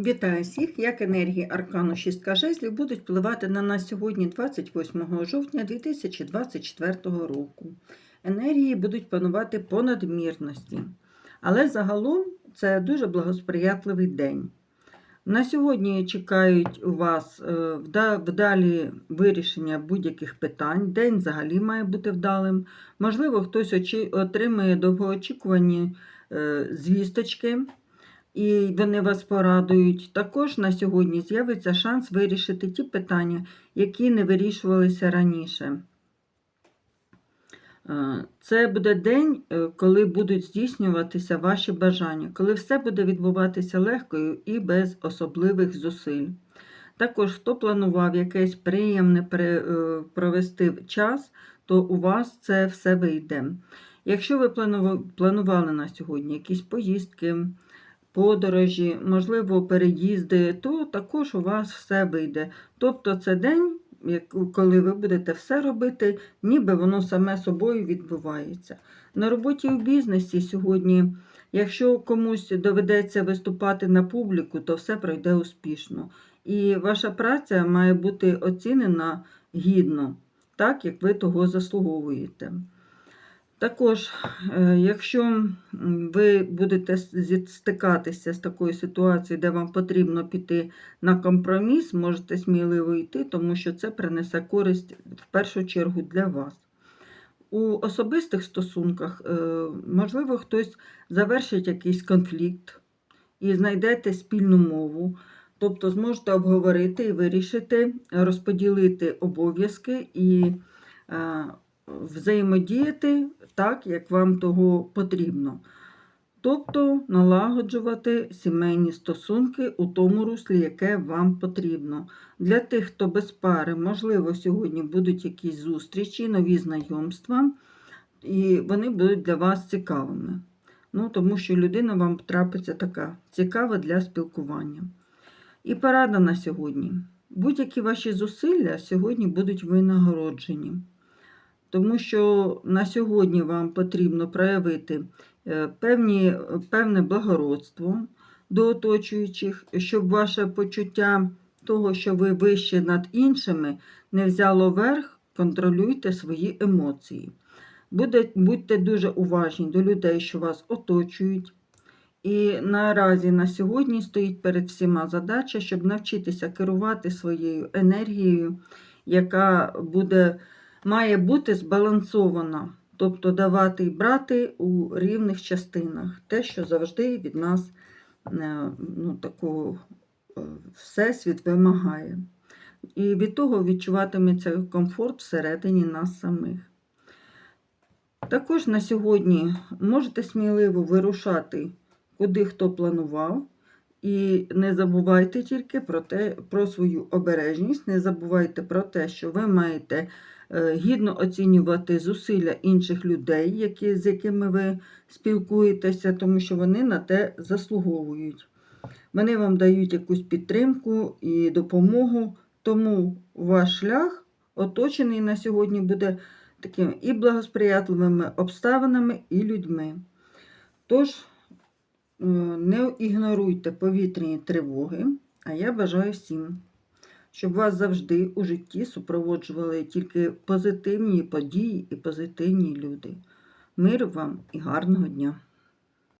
Вітаю всіх! Як енергії Аркану 6 жезлів будуть впливати на нас сьогодні, 28 жовтня 2024 року. Енергії будуть панувати по надмірності. Але загалом це дуже благосприятливий день. На сьогодні чекають у вас е, вдалі вирішення будь-яких питань. День взагалі має бути вдалим. Можливо, хтось отримає довгоочікувані е, звісточки і вони вас порадують. Також на сьогодні з'явиться шанс вирішити ті питання, які не вирішувалися раніше. Е, Це буде день, е, коли будуть здійснюватися ваші бажання, коли все буде відбуватися легко і без особливих зусиль. Також, хто планував якесь приємне е, провести час, то у вас це все вийде. Якщо ви планували на сьогодні якісь поїздки, подорожі, можливо, переїзди, то також у вас все вийде. Тобто це день, коли ви будете все робити, ніби воно саме собою відбувається. На роботі у бізнесі сьогодні, якщо комусь доведеться виступати на публіку, то все пройде успішно. І ваша праця має бути оцінена гідно, так як ви того заслуговуєте. Також, е, якщо ви будете стикатися з такою ситуацією, де вам потрібно піти на компроміс, можете сміливо йти, тому що це принесе користь в першу чергу для вас. У особистих стосунках, е, можливо, хтось завершить якийсь конфлікт і знайдете спільну мову, тобто зможете обговорити і вирішити, розподілити обов'язки і е, взаємодіяти так, як вам того потрібно. Тобто налагоджувати сімейні стосунки у тому руслі, яке вам потрібно. Для тих, хто без пари, можливо, сьогодні будуть якісь зустрічі, нові знайомства, і вони будуть для вас цікавими. Ну, тому що людина вам трапиться така цікава для спілкування. І порада на сьогодні. Будь-які ваші зусилля сьогодні будуть винагороджені. Тому що на сьогодні вам потрібно проявити е, певні, певне благородство до оточуючих, щоб ваше почуття того, що ви вище над іншими, не взяло верх, контролюйте свої емоції. Будьте дуже уважні до людей, що вас оточують. І наразі на сьогодні стоїть перед всіма задача, щоб навчитися керувати своєю енергією, яка буде має бути збалансована, тобто давати і брати у рівних частинах, те, що завжди від нас е, ну, такого е, всесвіт вимагає. І від того відчуватиметься комфорт всередині нас самих. Також на сьогодні можете сміливо вирушати, куди хто планував. І не забувайте тільки про те, про свою обережність, не забувайте про те, що ви маєте е, гідно оцінювати зусилля інших людей, які, з якими ви спілкуєтеся, тому що вони на те заслуговують. Вони вам дають якусь підтримку і допомогу, тому ваш шлях оточений на сьогодні буде такими і благосприятливими обставинами, і людьми. Тож, не ігноруйте повітряні тривоги, а я бажаю всім, щоб вас завжди у житті супроводжували тільки позитивні події і позитивні люди. Миру вам і гарного дня!